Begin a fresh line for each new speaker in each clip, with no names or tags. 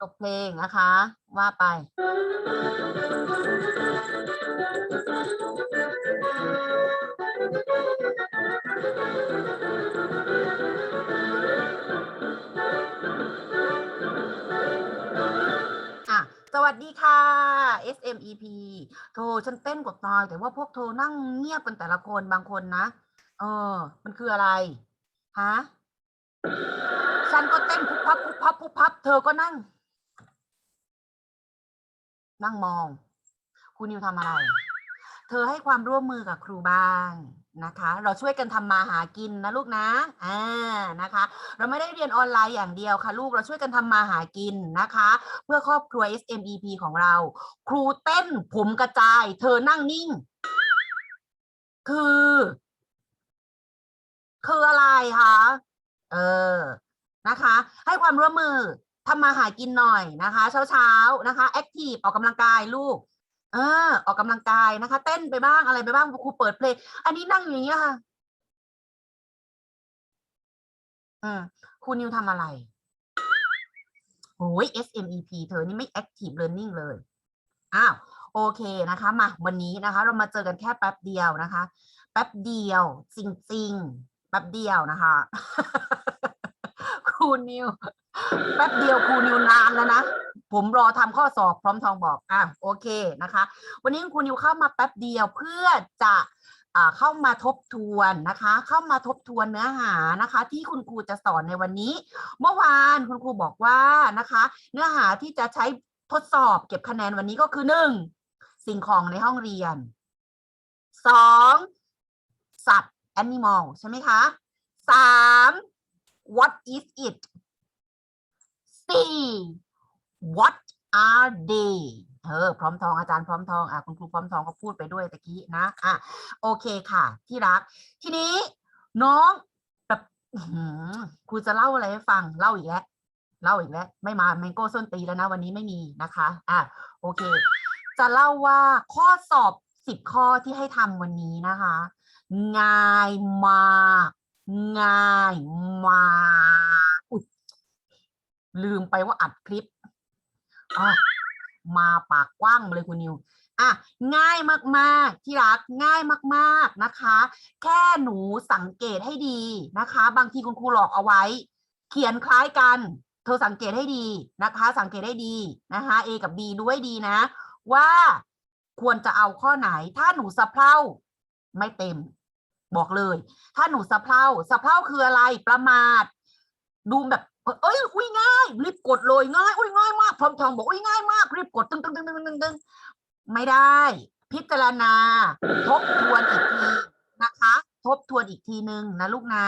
จบเพลงนะคะ ว่าไปอะสวัสดีค่ะ SMEP โทรฉันเต้นกว่าตายแต่ว่าพวกเธอนั่งเงียบกันแต่ละคนบางคนนะ เออ มันคืออะไร ฮะ ฉันก็เต้นพุบพับพุบพับพุบพับ เธอก็นั่ง นั่งมอง ครูนิวทำอะไร เธอให้ความร่วมมือกับครูบ้างนะคะ เราช่วยกันทำมาหากินนะลูกนะอ่านะคะ เราไม่ได้เรียนออนไลน์อย่างเดียวค่ะลูกเราช่วยกันทำมาหากินนะคะ เพื่อครอบครัว SMEP ของเรา ครูเต้นผมกระจาย เธอนั่งนิ่ง คือ คืออะไรคะเออนะคะ ให้ความร่วมมือ ทำมาหากินหน่อยนะคะ เช้าๆนะคะแอคทีฟออกกำลังกายลูก เออ ออกกำลังกายนะคะ เต้นไปบ้างอะไรไปบ้างครูเปิดเพลงอันนี้นั่งอยู่อย่างนี้ยค่ะอืมครูนิวทำอะไรโอ้ย SMEP เธอนี่ไม่ Active Learning เลย อ้าว โอเคนะคะ มา วันนี้นะคะ เรามาเจอกันแค่แป๊บเดียวนะคะ แป๊บเดียว จริง ๆ แป๊บเดียวนะคะ ครูนิวแป๊บเดียวครูนิวนานแล้วนะ ผมรอทำข้อสอบพร้อมทองบอกอะโอเคนะคะ วันนี้ครูนิวเข้ามาแป๊บเดียวเพื่อจะเข้ามาทบทวนนะคะ เข้ามาทบทวนเนื้อหานะคะ ที่คุณครูจะสอนในวันนี้ เมื่อวานคุณครูบอกว่านะคะ เนื้อหาที่จะใช้ทดสอบเก็บคะแนนวันนี้ก็คือหนึ่งสิ่งของในห้องเรียนสองสัตว์ animal ใช่ไหมคะสาม what is it สี่ what are they เออพร้อมทองอาจารย์พร้อมทองอะคุณครูพร้อมทองเขาพูดไปด้วยตะกี้นะอะโอเคค่ะ ที่รัก ทีนี้น้องแบบครูจะเล่าอะไรให้ฟังเล่าอีกแล้วเล่าอีกแล้วไม่มาแมงโก้ส้นตีแล้วนะ วันนี้ไม่มีนะคะอะโอเค จะเล่าว่าข้อสอบสิบข้อที่ให้ทำวันนี้นะคะ ง่ายมาก ง่ายมากอุ๊ยลืมไปว่าอัดคลิปอะมาปากกว้างมาเลยคุณนิวอะง่ายมากๆที่รักง่ายมากๆนะคะ แค่หนูสังเกตให้ดีนะคะ บางทีคุณครูหลอกเอาไว้ เขียนคล้ายกัน เธอสังเกตให้ดีนะคะ สังเกตให้ดีนะคะ A กับ B ดูให้ดีนะ ว่าควรจะเอาข้อไหน ถ้าหนูสะเพร่าไม่เต็ม บอกเลย ถ้าหนูสะเพร่าสะเพร่าคืออะไรประมาทดูแบบ เอ้ยอุ้ยง่าย รีบกดเลยง่ายอุ้ยง่ายมากพร้อมทองบอกอุ้ยง่ายมาก รีบกดตึงตึงตึงตึงตึงตึงตึงไม่ได้ พิจารณา ทบทวนอีกทีนะคะ ทบทวนอีกทีหนึ่งนะลูกนะ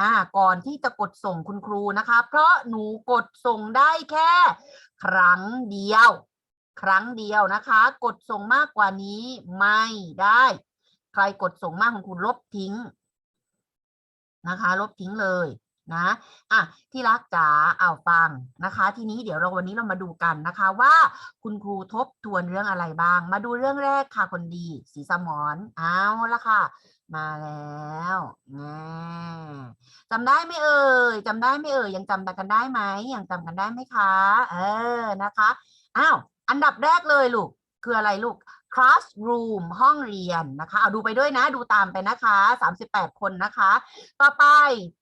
อ่า ก่อนที่จะกดส่งคุณครูนะคะ เพราะหนูกดส่งได้แค่ ครั้งเดียว ครั้งเดียวนะคะ กดส่งมากกว่านี้ไม่ได้ ใครกดส่งมากคุณครูลบทิ้งนะคะ ลบทิ้งเลยนะอะที่รักจ๋าเอาฟังนะคะ ทีนี้เดี๋ยวเราวันนี้เรามาดูกันนะคะว่าคุณครูทบทวนเรื่องอะไรบ้าง มาดูเรื่องแรกค่ะคนดีสีสมอนเอาละค่ะ มาแล้วแน่จำได้ไหมเอ่ยจำได้ไหมเอ่ยยังจำกันได้ไหมยังจำกันได้ไหมคะ เออนะคะอ้าวอันดับแรกเลยลูกคืออะไรลูก classroom ห้องเรียนนะคะเอาดูไปด้วยนะดูตามไปนะคะ 38 คนนะคะ ต่อไป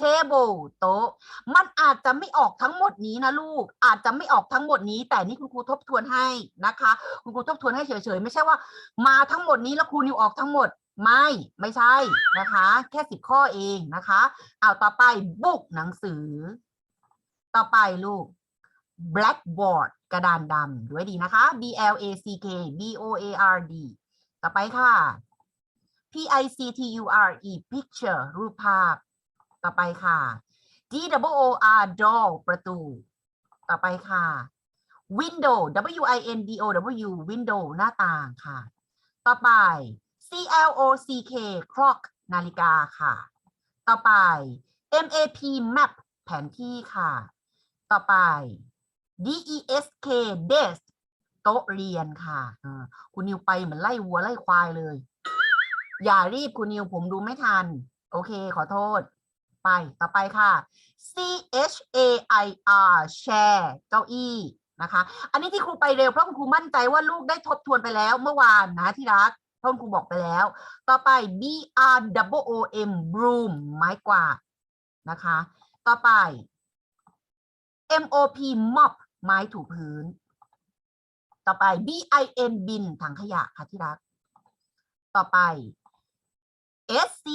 table โต๊ะมันอาจจะไม่ออกทั้งหมดนี้นะลูก อาจจะไม่ออกทั้งหมดนี้ แต่นี่คุณครูทบทวนให้นะคะ คุณครูทบทวนให้เฉยๆ ไม่ใช่ว่า มาทั้งหมดนี้แล้วครูนิวออกทั้งหมดไม่ไม่ใช่นะคะ แค่สิบข้อเองนะคะ เอาต่อไป book หนังสือ ต่อไปลูก blackboard กระดานดำด้วยดีนะคะ B L A C K B O A R D ต่อไปค่ะ P I C T U R E picture รูปภาพ ต่อไปค่ะ D W O R door ประตู ต่อไปค่ะ window W I N D O W window หน้าต่างค่ะ ต่อไป C L O C K clock นาฬิกาค่ะ ต่อไป M A P map แผนที่ค่ะ ต่อไป D E S K desk โต๊ะเรียนค่ะอคุณนิวไปเหมือนไล่วัวไล่ควายเลย อย่ารีบคุณนิวผมดูไม่ทัน โอเค ขอโทษ ไปต่อไปค่ะ C H A I R chair เก้าอี้นะคะ อันนี้ที่ครูไปเร็วเพราะคุณครูมั่นใจว่าลูกได้ทบทวนไปแล้วเมื่อวานนะที่รักเพราะคุณครูบอกไปแล้ว ต่อไป B R W O M broom ไม้กวาดนะคะ ต่อไป M O P mop ไม้ถูพื้น ต่อไป B I N bin ถังขยะค่ะที่รัก ต่อไป S C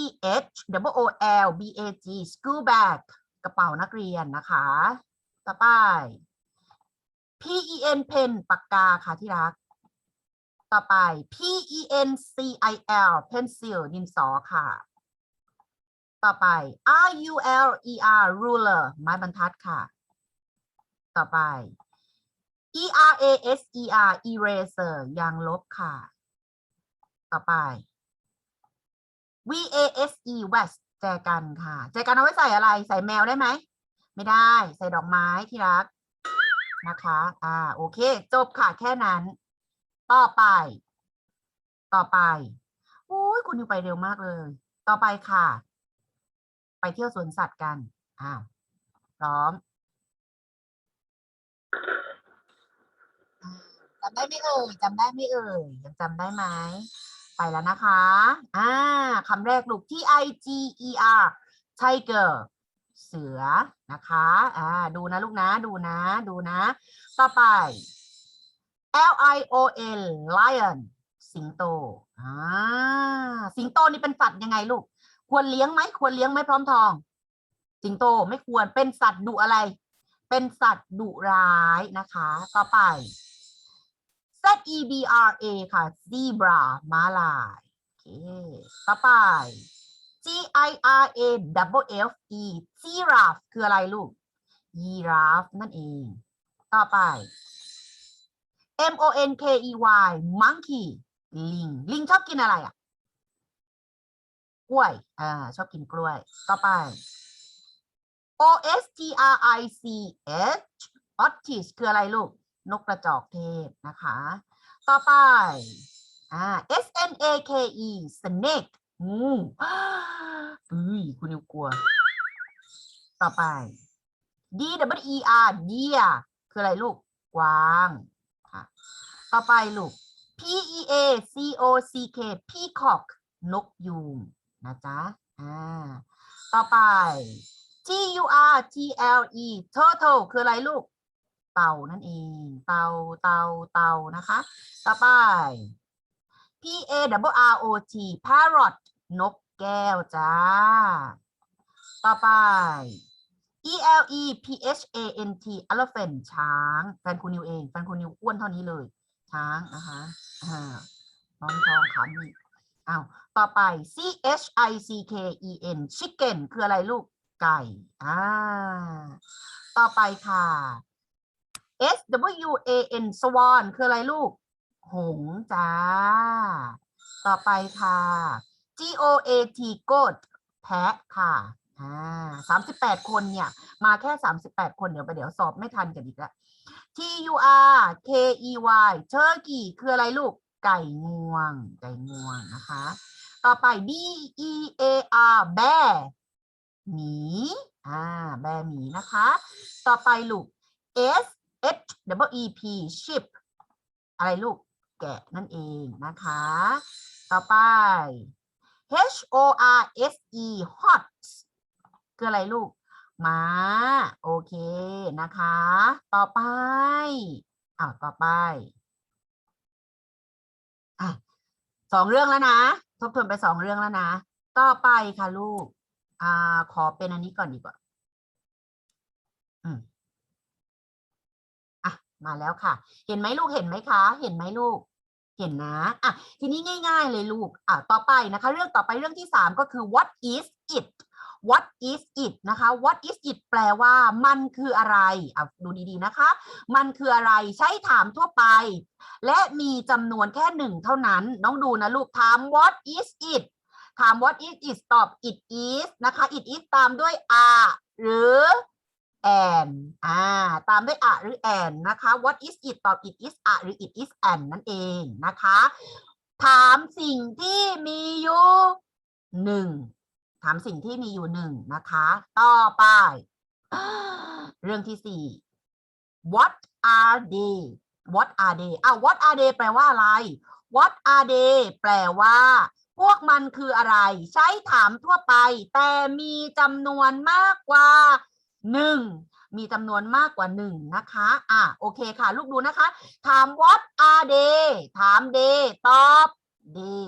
H W O L B A G school bag กระเป๋านักเรียนนะคะ ต่อไป P E N pen ปากกาค่ะที่รัก ต่อไป P E N C I L pencil ดินสอค่ะ ต่อไป R U L E R ruler ไม้บรรทัดค่ะ ต่อไป E R A S E R eraser ยางลบค่ะ ต่อไป V A S E vest แจกันค่ะ แจกันเอาไว้ใส่อะไร ใส่แมวได้ไหม ไม่ได้ ใส่ดอกไม้ที่รัก นะคะ อ่า โอเค จบค่ะ แค่นั้น ต่อไป ต่อไปโอ้ยคุณอยู่ไปเร็วมากเลย ต่อไปค่ะ ไปเที่ยวสวนสัตว์กันอ่าพร้อมอ่า จำได้ไหมเอ่ยจำได้ไหมเอ่ยยังจำได้ไหมไปแล้วนะคะ อ่าคำแรกลูก T I G E R tiger เสือนะคะ อ่า ดูนะลูกนะ ดูนะ ดูนะ ต่อไป L I O N lion สิงโต อ่า สิงโตนี่เป็นสัตว์ยังไงลูก ควรเลี้ยงไหม ควรเลี้ยงไหมพร้อมทอง สิงโตไม่ควร เป็นสัตว์ดุอะไร เป็นสัตว์ดุร้ายนะคะ ต่อไป Z E B R A ค่ะ zebra ม้าลายโอเคต่อไป G I R A double F E giraffe คืออะไรลูก giraffe นั่นเอง ต่อไป M O N K E Y monkey ลิง ลิงชอบกินอะไรอะ กล้วย อ่า ชอบกินกล้วย ต่อไป O S T R I C H ostrich คืออะไรลูก นกกระจอกเทศนะคะ ต่อไปอ่า S N A K E snake งูอุ้ยคุณนิวกลัว ต่อไป D W E R deer คืออะไรลูก กวางค่ะต่อไปลูก P E A C O C K peacock นกยูงนะจ๊ะ อ่า ต่อไป T U R T L E turtle คืออะไรลูก เต่านั่นเอง เต่าเต่าเต่านะคะ ต่อไป P A W R O T parrot นกแก้วจ้า ต่อไป E L E P H A N T elephant ช้างแฟนคุณนิวเองแฟนคุณนิวอ้วนเท่านี้เลย ช้างนะคะอ่าน้องทองขำอีอ้าวต่อไป C H I C K E N chicken คืออะไรลูกไก่ อ่า ต่อไปค่ะ S W A N swan คืออะไรลูก หงจ้า ต่อไปค่ะ G O A T goat แพะค่ะอ่าสามสิบแปดคนเนี่ย มาแค่สามสิบแปดคนเดี๋ยวไปเดี๋ยวสอบไม่ทันกันอีกแล้ว T U R K E Y turkey คืออะไรลูก ไก่งวง ไก่งวงนะคะ ต่อไป B E A R bear หมี อ่า แบร์หมีนะคะ ต่อไปลูก S H W E P sheep อะไรลูกแกะนั่นเองนะคะ ต่อไป H O R S E hot คืออะไรลูกม้าโอเคนะคะ ต่อไปอ้าวต่อไปอะสองเรื่องแล้วนะ ทบทวนไปสองเรื่องแล้วนะ ต่อไปค่ะลูก อ่า ขอเป็นอันนี้ก่อนดีกว่า อืม มาแล้วค่ะ เห็นไหมลูกเห็นไหมคะ เห็นไหมลูก เห็นนะอะทีนี้ง่าย ๆ เลยลูกอะต่อไปนะคะ เรื่องต่อไปเรื่องที่สามก็คือ what is it what is it นะคะ what is it แปลว่ามันคืออะไรอะดูดีๆนะคะ มันคืออะไรใช้ถามทั่วไป และมีจำนวนแค่หนึ่งเท่านั้น น้องดูนะลูกถาม what is it ถาม what is it ตอบ it is นะคะ it is ตามด้วย are หรือ and อ่า ตามด้วย are หรือ and นะคะ what is it ตอบ it is are หรือ it is and นั่นเองนะคะ ถามสิ่งที่มีอยู่หนึ่ง ถามสิ่งที่มีอยู่หนึ่งนะคะ ต่อไป เรื่องที่สี่ what are they what are they อะ what are they แปลว่าอะไร what are they แปลว่า พวกมันคืออะไร ใช้ถามทั่วไป แต่มีจำนวนมากกว่า หนึ่งมีจำนวนมากกว่าหนึ่งนะคะ อะโอเคค่ะ ลูกดูนะคะ ถาม what are they ถาม they ตอบ they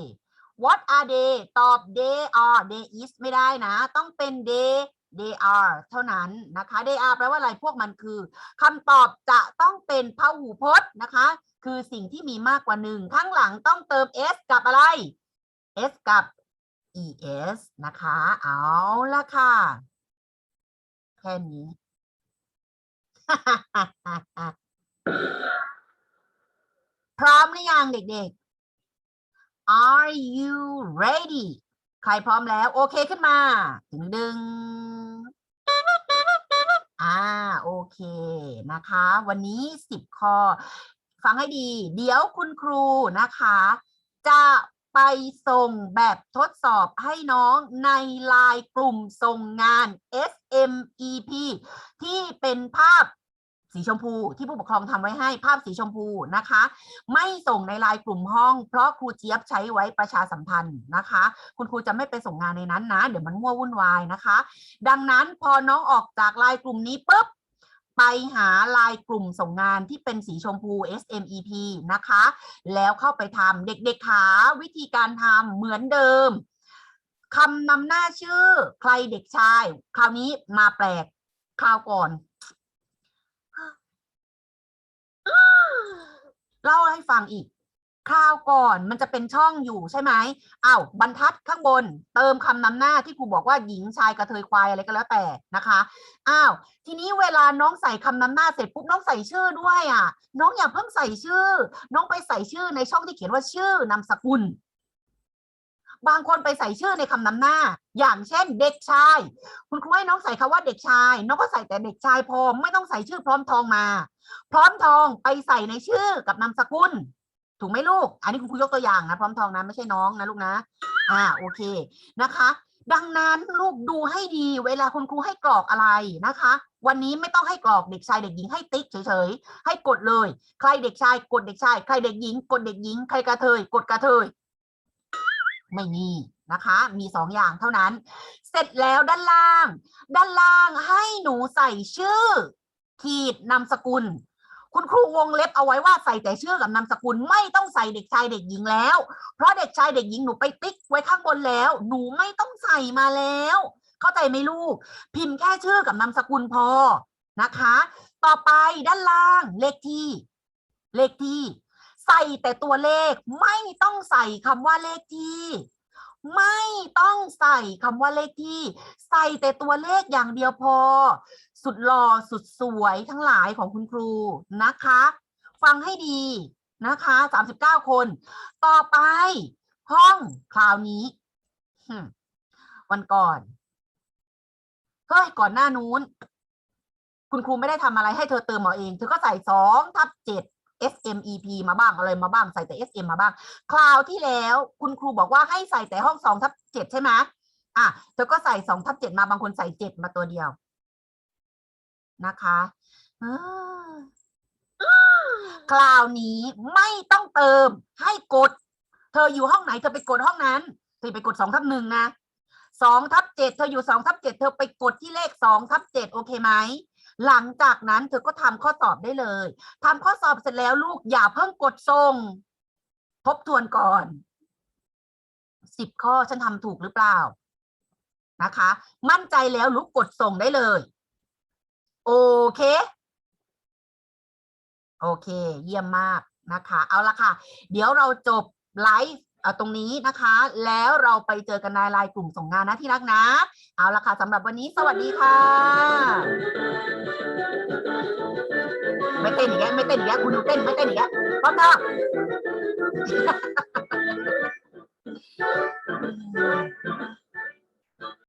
what are they ตอบ they are they is ไม่ได้นะ ต้องเป็น they they are เท่านั้นนะคะ they are แปลว่าอะไรพวกมันคือคำตอบจะต้องเป็นพหูพจน์นะคะ คือสิ่งที่มีมากกว่าหนึ่งข้างหลังต้องเติม s กับอะไร s กับ es นะคะ เอาละค่ะ แค่นี้ พร้อมหรือยังเด็กๆ Are you ready ใครพร้อมแล้ว โอเคขึ้นมาดึงดึงอ่าโอเคนะคะ วันนี้สิบข้อ ฟังให้ดี เดี๋ยวคุณครูนะคะ จะ ไปส่งแบบทดสอบให้น้องในไลน์กลุ่มส่งงาน SMEP ที่เป็นภาพสีชมพูที่ผู้ปกครองทำไว้ให้ภาพสีชมพูนะคะ ไม่ส่งในไลน์กลุ่มห้อง เพราะครูเจี๊ยบใช้ไว้ประชาสัมพันธ์นะคะ คุณครูจะไม่ไปส่งงานในนั้นนะ เดี๋ยวมันมั่ววุ่นวายนะคะ ดังนั้นพอน้องออกจากไลน์กลุ่มนี้ปุ๊บ ไปหาลายกลุ่มส่งงานที่เป็นสีชมพู SMEP นะคะ แล้วเข้าไปทำเด็กๆขาวิธีการทำเหมือนเดิมคำนำหน้าชื่อใครเด็กชาย คราวนี้มาแปลกคราวก่อน เล่าให้ฟังอีก คราวก่อนมันจะเป็นช่องอยู่ใช่ไหมอ้าวบรรทัดข้างบน เติมคำนำหน้าที่ครูบอกว่าหญิงชายกระเทยควายอะไรก็แล้วแต่นะคะอ้าวทีนี้เวลาน้องใส่คำนำหน้าเสร็จปุ๊บน้องใส่ชื่อด้วยอะ น้องอย่าเพิ่งใส่ชื่อ น้องไปใส่ชื่อในช่องที่เขียนว่าชื่อนามสกุล บางคนไปใส่ชื่อในคำนำหน้า อย่างเช่น เด็กชาย คุณครูให้น้องใส่คำว่าเด็กชาย น้องก็ใส่แต่เด็กชายพอไม่ต้องใส่ชื่อพร้อมทองมา พร้อมทองไปใส่ในชื่อกับนามสกุล ถูกไหมลูก อันนี้คุณครูยกตัวอย่างนะพร้อมทองนะไม่ใช่น้องนะลูกนะ อ่าโอเคนะคะ ดังนั้นลูกดูให้ดี เวลาคุณครูให้กรอกอะไรนะคะ วันนี้ไม่ต้องให้กรอกเด็กชายเด็กหญิงให้ติ๊กเฉยๆให้กดเลย ใครเด็กชายกดเด็กชาย ใครเด็กหญิง กดเด็กหญิง ใครกระเทยกดกระเทยไม่มีนะคะ มีสองอย่างเท่านั้น เสร็จแล้วด้านล่าง ด้านล่างให้หนูใส่ชื่อ ขีดนามสกุล คุณครูวงเล็บเอาไว้ว่าใส่แต่ชื่อกับนามสกุลไม่ต้องใส่เด็กชายเด็กหญิงแล้ว เพราะเด็กชายเด็กหญิงหนูไปติ๊กไว้ข้างบนแล้ว หนูไม่ต้องใส่มาแล้ว เข้าใจไหมลูก พิมพ์แค่ชื่อกับนามสกุลพอนะคะ ต่อไปด้านล่างเลขที่ เลขที่ ใส่แต่ตัวเลขไม่ต้องใส่คำว่าเลขที่ ไม่ต้องใส่คำว่าเลขที่ ใส่แต่ตัวเลขอย่างเดียวพอ สุดหล่อสุดสวยทั้งหลายของคุณครูนะคะ ฟังให้ดีนะคะ39คน ต่อไป ห้องคราวนี้วันก่อนเฮ้ยก่อนหน้านู้น คุณครูไม่ได้ทำอะไรให้เธอเติมเอาเอง เธอก็ใส่สองทับเจ็ด SMEP มาบ้างอะไรมาบ้างใส่แต่ SM มาบ้าง คราวที่แล้วคุณครูบอกว่าให้ใส่แต่ห้องสองทับเจ็ดใช่ไหมอะเธอก็ใส่สองทับเจ็ดมาบางคนใส่เจ็ดมาตัวเดียว นะคะคราวนี้ไม่ต้องเติมให้กด เธออยู่ห้องไหนเธอไปกดห้องนั้นเธอไปกดสองทับหนึ่งนะสองทับเจ็ดเธออยู่สองทับเจ็ดเธอไปกดที่เลขสองทับเจ็ดโอเคไหม หลังจากนั้นเธอก็ทำข้อสอบได้เลยทำข้อสอบเสร็จแล้วลูกอย่าเพิ่งกดส่ง ทบทวนก่อนสิบข้อฉันทำถูกหรือเปล่านะคะ มั่นใจแล้วลูกกดส่งได้เลย โอเค โอเค เยี่ยมมากนะคะ เอาละค่ะ เดี๋ยวเราจบไลฟ์ ตรงนี้นะคะ แล้วเราไปเจอกันในไลน์กลุ่มส่งงานนะที่รักนะ เอาละค่ะสำหรับวันนี้สวัสดีค่ะ ไม่เต้นอีกแล้วไม่เต้นอีกแล้วคุณดูเต้นไม่เต้นอีกแล้วพร้อมเถอะ